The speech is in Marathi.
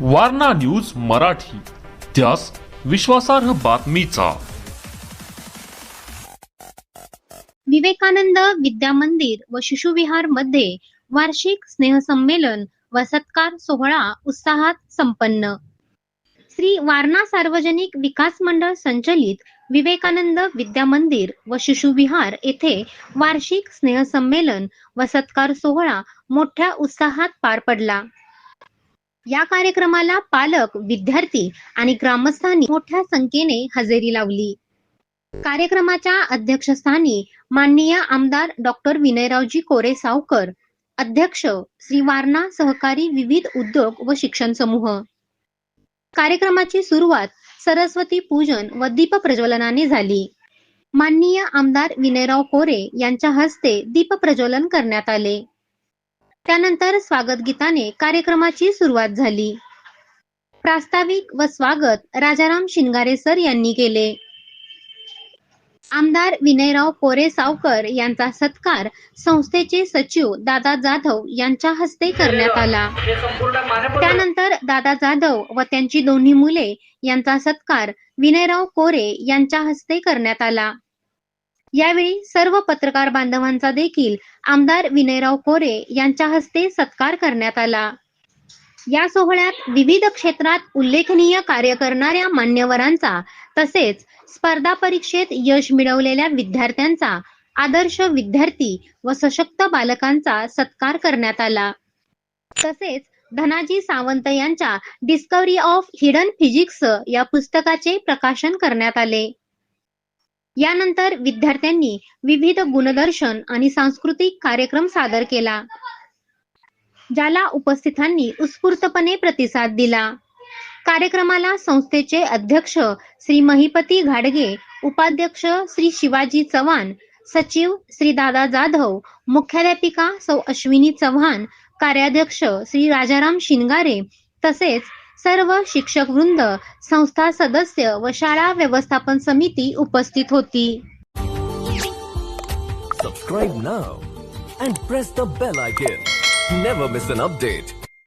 वारणा न्यूज मराठी. त्यास विश्वासार्ह बातमीचा. विवेकानंद विद्या मंदिर व शिशुविहारमध्ये वार्षिक स्नेहसंमेलन व सत्कार सोहळा उत्साहात संपन्न. श्री वारणा सार्वजनिक विकास मंडळ संचलित विवेकानंद विद्या मंदिर व शिशुविहार येथे वार्षिक स्नेहसंमेलन व सत्कार सोहळा मोठ्या उत्साहात पार पडला. या कार्यक्रमाला पालक विद्यार्थी आणि ग्रामस्थांनी मोठ्या संख्येने हजेरी लावली. कार्यक्रमाच्या अध्यक्षस्थानी माननीय आमदार डॉक्टर विनयरावजी कोरे सावकर अध्यक्ष श्री वारणा सहकारी विविध उद्योग व शिक्षण समूह. कार्यक्रमाची सुरुवात सरस्वती पूजन व दीप प्रज्वलनाने झाली. माननीय आमदार विनयराव कोरे यांच्या हस्ते दीप प्रज्वलन करण्यात आले. त्यानंतर स्वागत गीताने कार्यक्रमाची सुरुवात झाली. प्रास्ताविक व स्वागत राजाराम शिंगारे सर यांनी केले. आमदार विनयराव कोरे सावकर यांचा सत्कार संस्थेचे सचिव दादा जाधव यांच्या हस्ते करण्यात आला. त्यानंतर दादा जाधव व त्यांची दोन्ही मुले यांचा सत्कार विनयराव कोरे यांच्या हस्ते करण्यात आला. यावेळी सर्व पत्रकार बांधवांचा देखील आमदार विनयराव कोरे यांच्या हस्ते सत्कार करण्यात आला. या सोहळ्यात विविध क्षेत्रात उल्लेखनीय कार्य करणाऱ्या मान्यवरांचा तसेच स्पर्धा परीक्षेत यश मिळवलेल्या विद्यार्थ्यांचा आदर्श विद्यार्थी व सशक्त बालकांचा सत्कार करण्यात आला. तसेच धनाजी सावंत यांच्या डिस्कवरी ऑफ हिडन फिजिक्स या पुस्तकाचे प्रकाशन करण्यात आले. यानंतर विद्यार्थ्यांनी विविध गुणदर्शन आणि सांस्कृतिक कार्यक्रम सादर केला ज्याला उपस्थितांनी उत्स्फूर्तपणे प्रतिसाद दिला. कार्यक्रमाला संस्थेचे अध्यक्ष श्री महिपती घाडगे उपाध्यक्ष श्री शिवाजी चव्हाण सचिव श्री दादा जाधव मुख्याध्यापिका सौ अश्विनी चव्हाण कार्याध्यक्ष श्री राजाराम शिनगारे तसेच सर्व शिक्षक वृंद संस्था सदस्य व शाळा व्यवस्थापन समिती उपस्थित होती. Subscribe now and press the bell icon never miss an update